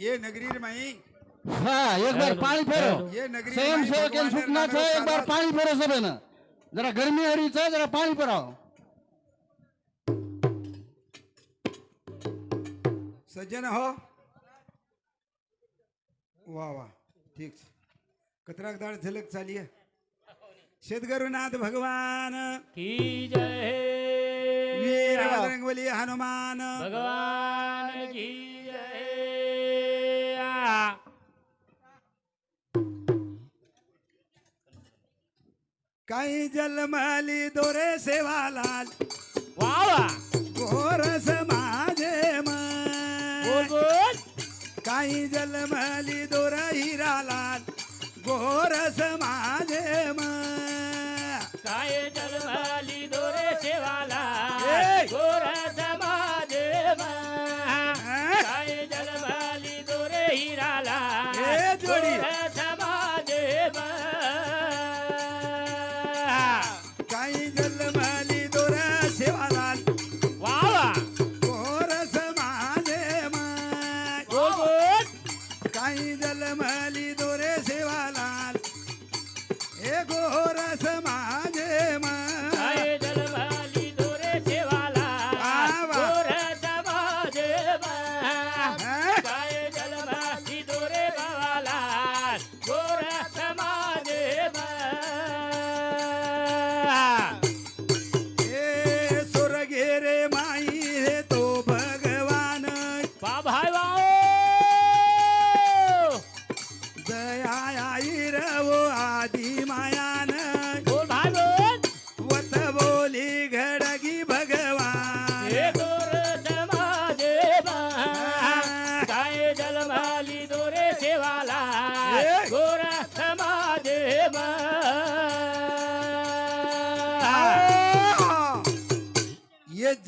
ये नगरी रे माई। हा एक बार पाणी फेरो। ये नगरी स्वयंसेवक आणि सुटण्याचं एक बार पाणी फेरो सभेनं। जरा गरमी हरीचं जरा पाणी फेराव सज्जन हो। वा वा ठीक कतराक दाळ झलक चाली आहे शेतगरुनाथ भगवान। की जय वीर हे। बजरंगबली हनुमान। भगवान की काही जलमली दोरे सेवालाल. वा वा गोरस माझे मन. काही जलमली दोर हिरालाल. गोरस माझे मन.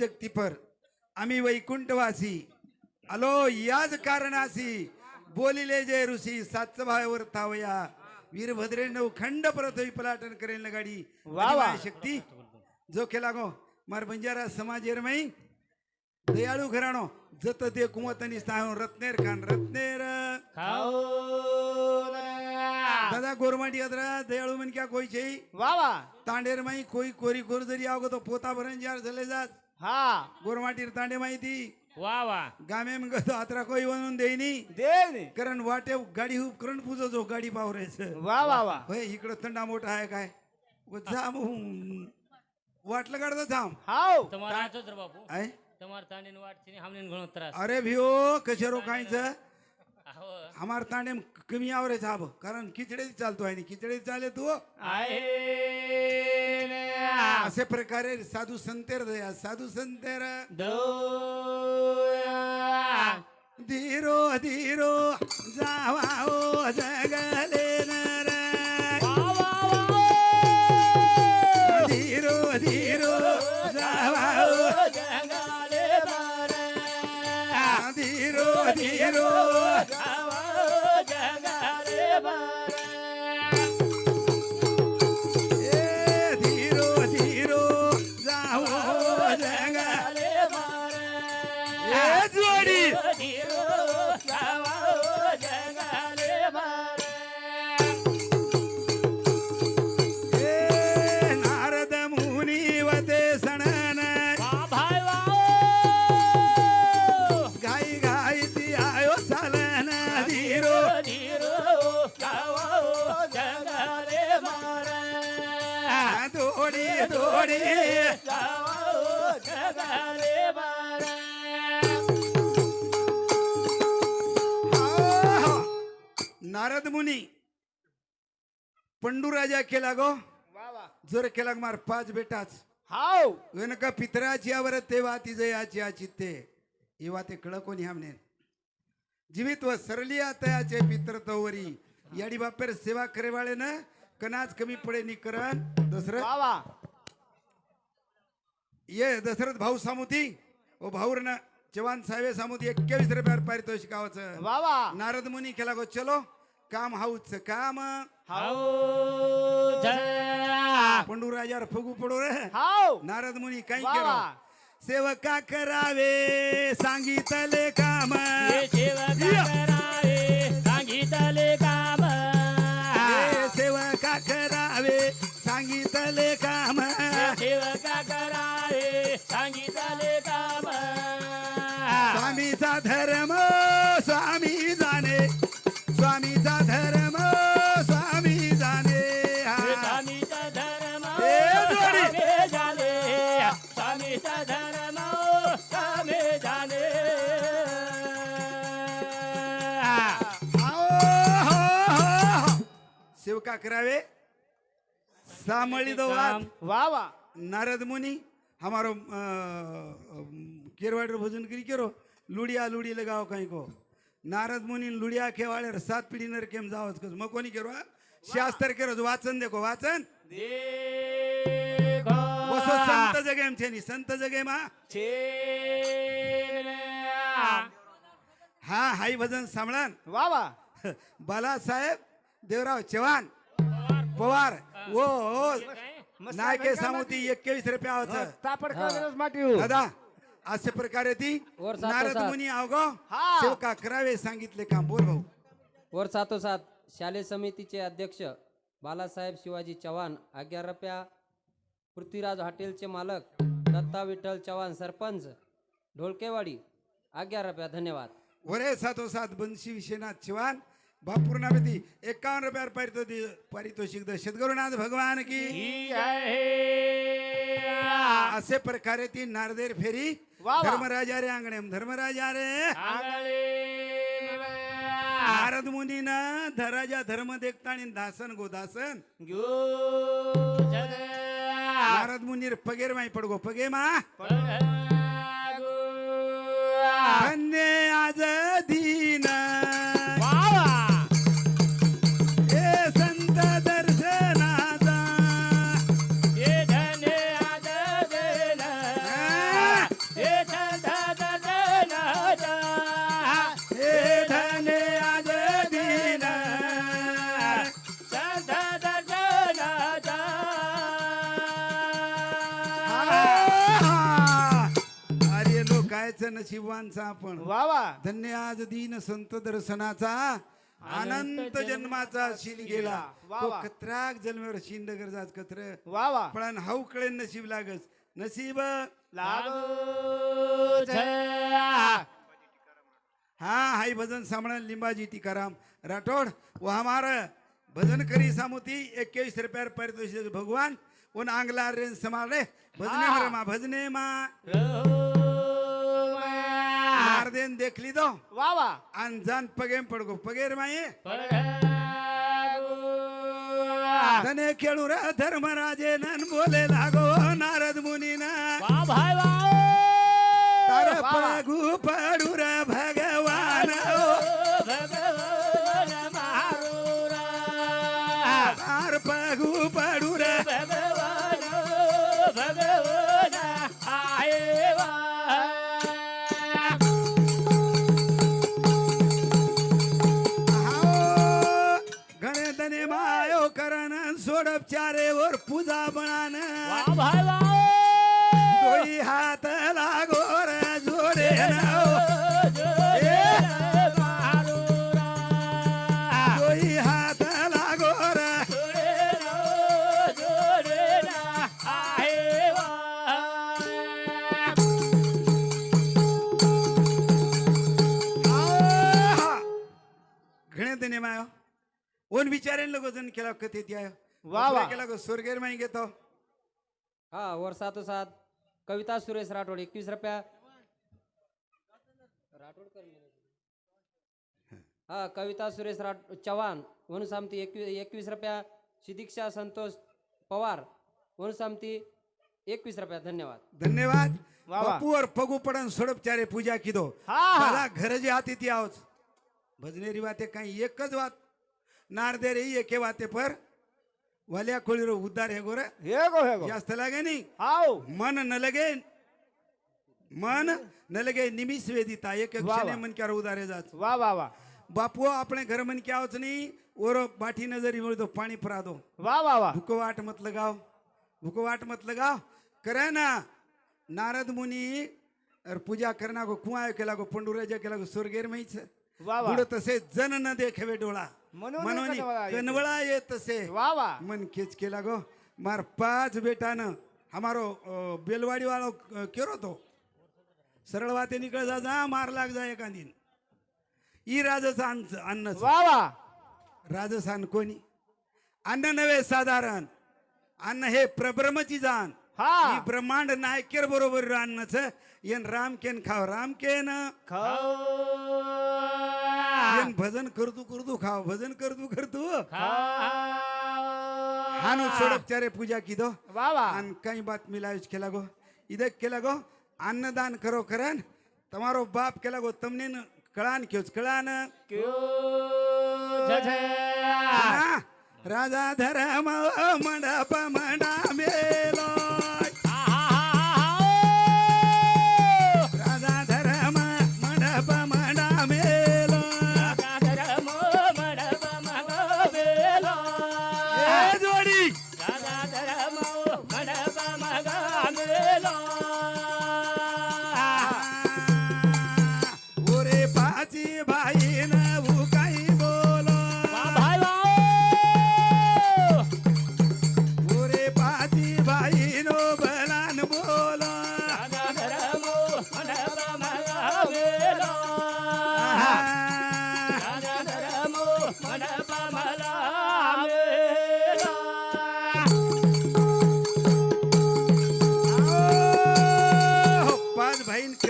जगतीपर. आम्ही वैकुंठवासी. आलो याच कारणासी बोलिले जय ऋषी सातच भावावर थावया वीरभद्रे नऊ खंड परत पलाटन करेल गाडी. वा वा. शक्ती जो केला गो मार बंजारा समाज एरमई दयाळू घराणो जत ते कुमतनी स्थान. रत्नेर खान रत्नेर. दादा गोरमाटी अदरा दयाळू मन क्या कोई छई वा वा. तांडेर माई कोई कोरी कोर जरी आवगो तो पोता भरण जार झाले जात. हा गोरमाटीर तांडे माहिती वा वा गामे मग तो आत्रा कोई वनून देईनी देव कारण वाटे गाडी हुप करून पुजो जो गाडी पावरायचं वा वा वा होय इकडं थंडा मोठा आहे काय व जा मग. वाटलं काढतो थांब हाव તમારે આ તો બાપુ आहे તમારે તાંડીને વાટ છે ને હામને ઘણો ત્રાસ अरे भिओ कशे रोखायचं આવો हमार तांडे कमी आवरे साब कारण खिचडी चालतो आहे खिचडी चाले तू आहे असे प्रकारे साधू संतेर दया साधू संतेर धीरो धीरो जावा ओ जगले नर धीरो धीरो जावा ओ धीरो धीरो मुनी वते सणन. घाई घाई ती आयो चालन. धीरो. दोडी दोडी नारद मुनी. पंडू राजा केला गो. जर केला मार पाच बेटाच. हाव. वेनका पितराची आवर तेव्हा ती जयाची आचित्ते एव्हा ते कळ कोणी हमने जीवित व सरली तयाचे पित्र तवरी. याडी बापेर सेवा करेवाळे न कनाच कमी पडे निकरण दशरथ वा ये दशरथ भाऊ सामुती. ओ भाऊर न जवान साहेब सामुती एक्क्यावीस रुपयावर पारितोषिकावचं वा वा. नारद मुनी केला गो चलो. काम हाऊच काम. हाव. पंडू पंडूराजावर फुगू पडू रे. हाव. नारद मुनी काही वा. करा सेवका करावे सांगितले काम. हे सेवका करावे सांगितले काम. सेवका करावे सांगितले काम. हे सेवका करावे सांगितले काम. स्वामीचा धर्म स्वामीचा सेवका करावे? सामळी दो वा वा. नारद मुनि हमारो केरवाड़ भोजन करी केरो. लुड़िया लुड़ी लगाओ कहीं को. नारद मुनि लुड़िया खेवाड़े सात पीढ़ी नर केम जाओ कस. मग कोणी केरो? शास्त्र केरो जो वाचन देखो वाचन. देखो. वसो संत जगे एम छे नी संत जगे मा हा हाई भजन सामळान वा वा. बालासाहेब देवराव चव्हाण. पवार. ओ ओ नायके सामोती एक्केवीस रुपया होतं तापड कळलेलंच माटी हो. दादा अशा प्रकारे ती वर सात नारद सात. मुनी अवगो हा. सेवका करावे सांगितले काम. बोल भाऊ. वर सातोसात शालेय समितीचे अध्यक्ष बालासाहेब शिवाजी चव्हाण आज्ञा रप्या पृथ्वीराज हॉटेलचे मालक दत्ता विठ्ठल चव्हाण सरपंच ढोलकेवाडी आज्ञा रप्या धन्यवाद. वरे सातो सात बंशी विश्वनाथ चव्हाण. बापूर्णावती एकावन्न रुपयावर पारितोषिक पारितोषिक द सद्गुरुनाथ भगवान की ही असे प्रकारे ती नारदेर फेरी वा वा. धर्मराजा रे अंगणेम धर्मराजा रे. नारद मुनीनं धराजा धर्म देखता आणि दासन गो दासन नारद मुनीर पगेर माई पडगो पगे मा. धन्य आज दीन नशिबांचा आपण. वा वा. धन्य आज दीन संत दर्शनाचा अनंत जन्माचा शिन गेला. वा. कत्राक जन्मावर शिन डगर जात कत्र. वा वा. पण हाऊ कळे नशीब लागस. नसीब लागो हाँ हाई भजन सामण लिंबाजी टीकाराम. राठौड़ वो हमारा भजन करी सामुती इक्कीस रुपया पारितोषिक भगवान. उन आंगला रेन समारे भजने माँ भजने माँ. नारदेन देख ली दो वा. वा अनजान पगेम पडगो. पगेर माये पडगो धने खेळू रे धर्मराजे नन बोले लागो नारद मुनीना. वा भाई वा तार पगू पडू रे. सोडप चारे वर पूजा बनान हात लागो रे जोडे हात घणे धने मायो ओन विचारेन लोक जण केला कथेत आयो वा वा. केला गो माई घेतो. हा वर सातोसात कविता सुरेश राठोड एकवीस रुपया. राठोड हा कविता सुरेश राठ चव्हाण वनुसामती एकवीस एकवीस रुपया. सिदीक्षा संतोष पवार वनुसामती एकवीस रुपया. धन्यवाद. धन्यवाद. वा वा. बापूवर पगू पडन सोडप चारे पूजा किदो. हा, हा. मला घर जे हाती ती आवच भजनेरी वाते काही एकच वात. नारदे रे एके वाते पर ಒಲೆಯಾಕೊಳ್ಳಿರೋ ಉದ್ದಾರ ಹೇಗೋರ ಹೇಗೋ ಹೇಗೋ ಜಾಸ್ತಿ ಲಾಗೇನಿ ಹಾವು ಮನ ನಲಗೆ મન નલે કે નિમિ સ્વેદિતા એક ક્ષણે મન ક્યારે ઉદારે જાત વાહ વાહ વાહ બાપુ આપણે ઘર મન ક્યાં આવત નહીં ઓરો બાઠી નજર મળે તો પાણી ફરા દો વાહ વાહ વાહ ભૂકવાટ મત લગાવ ભૂકવાટ મત લગાવ કરે ના નારદ મુનિ પૂજા કરના કો કુઆ કેલા કો પંડુરેજા કેલા કો સ્વર્ગેર માં છે वा वा. पुढे तसे जन न देखेवे डोळा. म्हणून मनोनी कनवळा येते. कनवळा ये तसे वा वा. मन खेच केला गो. मार पाच बेटानं हमारो अ, बेलवाडी वाळो अ, केरो तो. सरळ वाते निकळ जा जा मार लाग जा एखादीन ही राजस्थान अन्न वा वा. राजस्थान कोणी? अन्न नव्हे साधारण. अन्न हे प्रब्रह्मची जाण. हा. ही ब्रह्मांड नायकेर बरोबर अन्नच येन रामकेन खाव रामकेन येन भजन करतू करतू खाव भजन करतू करतू हानु सोडपचारे पूजा कीधो वा वा અને કઈ બાત મિલાવીશ કે લાગો ઈદે કે લાગો અન્નદાન કરો ખરા ને તમારો બાપ કે લાગો તમને ન કળાન કયો છે? કળાન ના, રાજા ધરમ મંડપ મંડા મેલો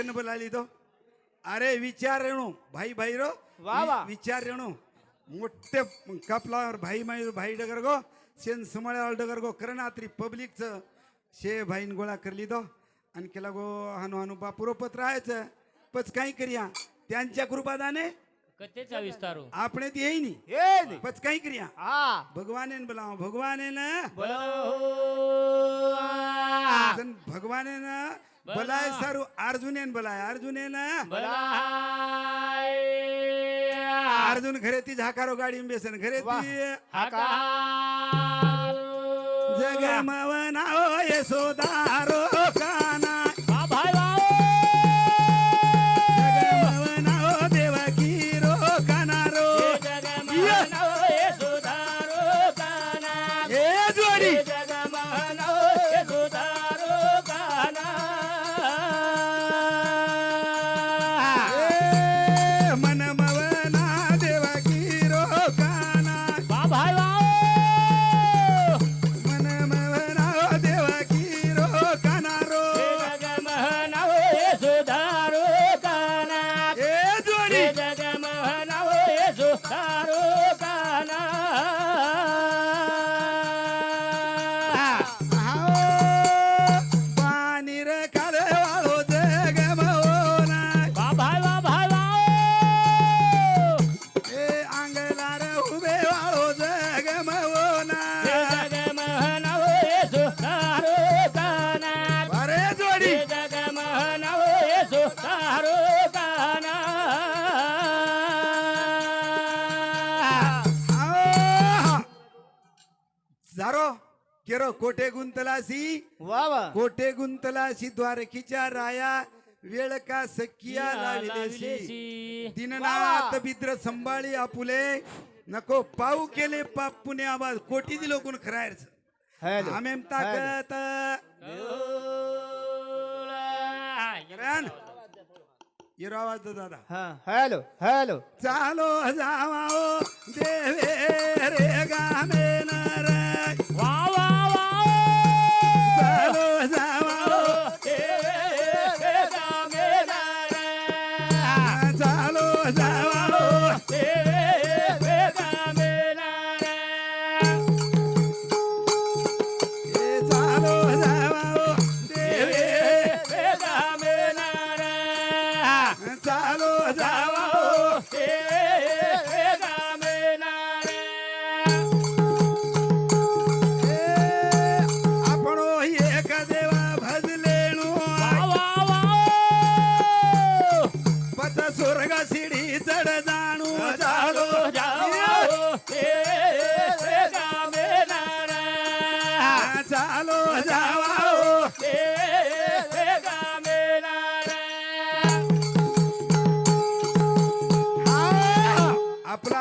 ભાઈ ને કેને બોલા લીધો અરે વિચારેણું ભાઈ ભાઈ રો वा वा. विचारेणू मोठे कपलावर भाई माई भाई डगर गो शेन समाळ्यावर डगर गो करणात्री पब्लिकचं शे भाईन गोळा करली दो आणि केला गो हानू हानू बापुरो पत्र राहायचं पच काही करिया त्यांच्या कृपादाने कथेचा विस्तारू આપણે તે હઈ ની हे नाही. પછ કઈ કર્યા हा ભગવાને ને બોલાવો ભગવાને ને अजून भगवानेनं बलाय सारू अर्जुनेन बलाय अर्जुनेन. अर्जुन घरे ती झाकारो गाडी बेसन घरे ती जग मवना दारो. केरो कोठे गुंतलासी? वा वा. कोठे गुंतलासी? द्वारकीच्या राया वेळ का सखिया लाविलेसी. दिननाथ बिद्र संभाळी आपुले. नको पाऊ केले पाप पुणे आवाज. कोटी दिलो कोण खरायच हॅलो. आमेम ताकत आवाज दादा. हा हॅलो हॅलो. चालो जावाओ. देवे रे गामे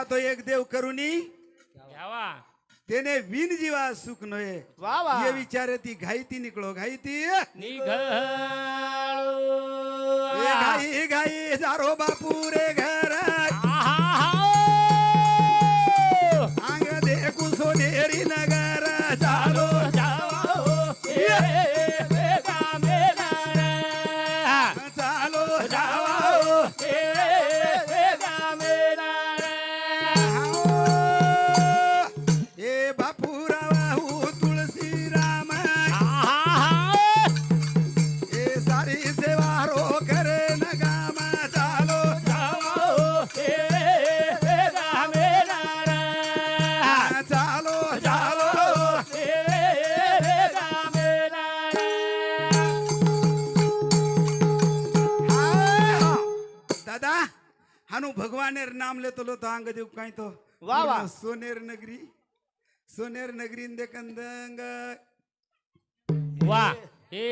असा तो एक देव करुणी घ्यावा तेने विन जीवा सुख नये वा वा ये विचारे ती घाईती निकलो घाईती घाई घाई सारो बापू रे घर काय तो वा वा. पूर्ण सोनेर नगरी सोनेर नगरी दे कंदंग वा हे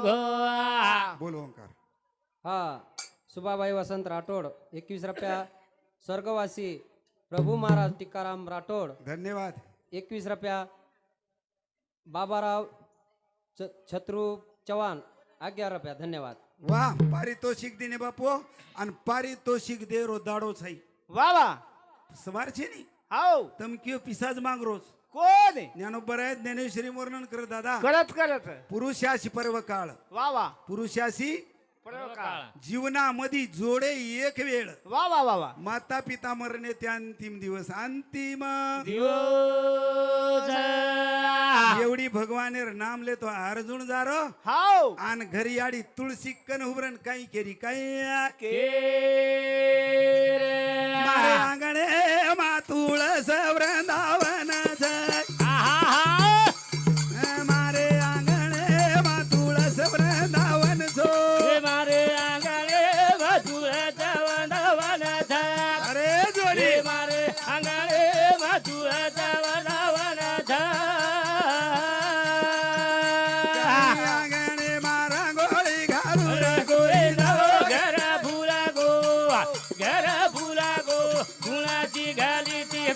गोवा बोल ओंकार हा सुभाबाई वसंत राठोड एकवीस रुपया स्वर्गवासी प्रभू महाराज टिकाराम राठोड धन्यवाद एकवीस रुपया बाबाराव च छत्रू चव्हाण अग्यार रुपया धन्यवाद वा पारितोषिक दिने बापू आणि पारितोषिक दे रो दाडो छाई वा वा. सवार छे नी? हाव. तम क्यों पिसाज मांग रोज. कोण आहे? ज्ञानोबर आहेत ज्ञानेश्वरी वर्णन कर दादा. करत करत पुरुषाशी पर्व काळ. वा वा. पुरुषाशी जीवनामध्ये जोडे एक वेळ. वा वा वा वा. माता पिता मरणे ते अंतिम दिवस. अंतिम दिवस. एवढी भगवानेर नाम लेतो. अर्जुन जारो. हाव. आन घरी आडी तुळशी कन उभरण काही काही केरे मारे आंगणे मातुळ वृंदावन आहा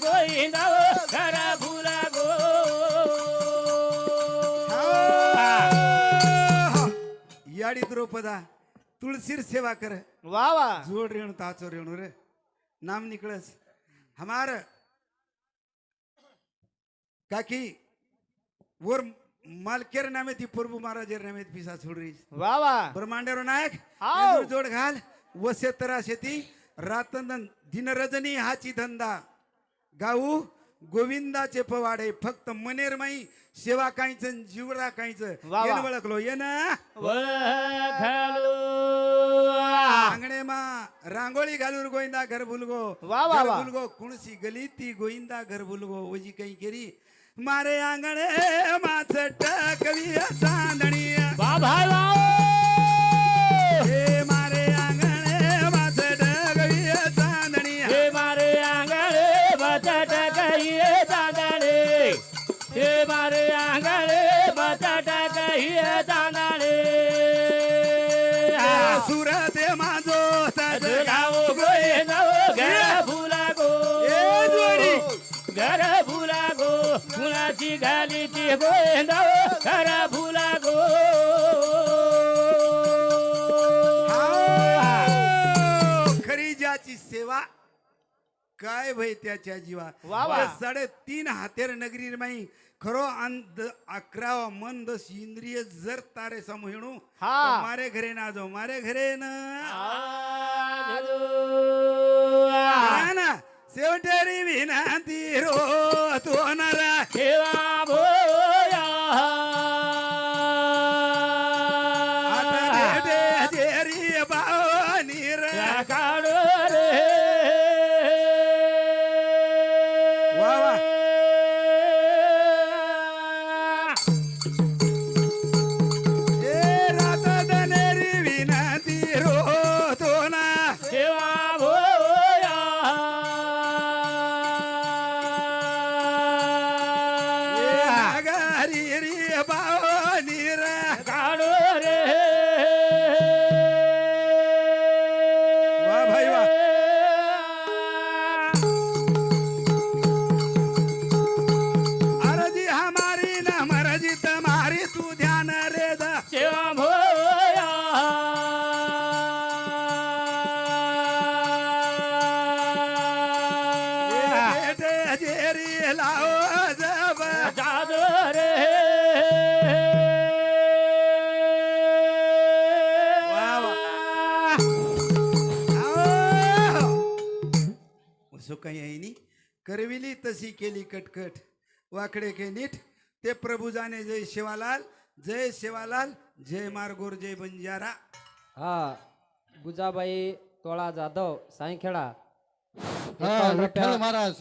गोविंद घर फुला गो याडी द्रौपदा तुळशीर सेवा कर. वा वा. जोड रेणू ताचो रेणू रे. नाम निकळस. हमार काकी वर मालकेर नामे ती प्रभू महाराजेर नामे पिसा छोड रही वा वा. ब्रह्मांडेरो नायक. येजूर जोड घाल. वसे तरा शेती रातन दिन रजनी हाची धंदा. गाऊ गोविंदाचे पवाडे फक्त मनेर माई सेवा काहीच जीवरा काहीच. वा. ओळखलो ये ना. आंगणे मा रांगोळी घालून गोविंदा घर भुलगो वा, वा, घर वा. भुलगो कुणसी गली ती गोविंदा घर भुलगो ओजी काही केरी. मारे आंगणे माचट कवी चांदणी बाबा हे मारे फुला गो. खरी ज्याची सेवा काय भय त्याच्या जीवा वा वा. बस साडेतीन हातेर नगरी माई खरो अंध अकरावा मन दस इंद्रिय जर तारे समहिणू हा. मारे घरे ना जाऊ मारे घरे ना हा ना शेवटेरी विनंती रो तो नरा ध्यान रे दा ठेवा भोया ए बेटे जेरी लाओ जब जादो रे असो काही करविली तशी केली कटकट. वाकडे के नीट. ते प्रभू जाणे जय शिवालाल. जय शिवालाल जय मारगोर जय बंजारा. हा गुजाबाई तोळा जाधव सायखेडा. हा विठ्ठल महाराज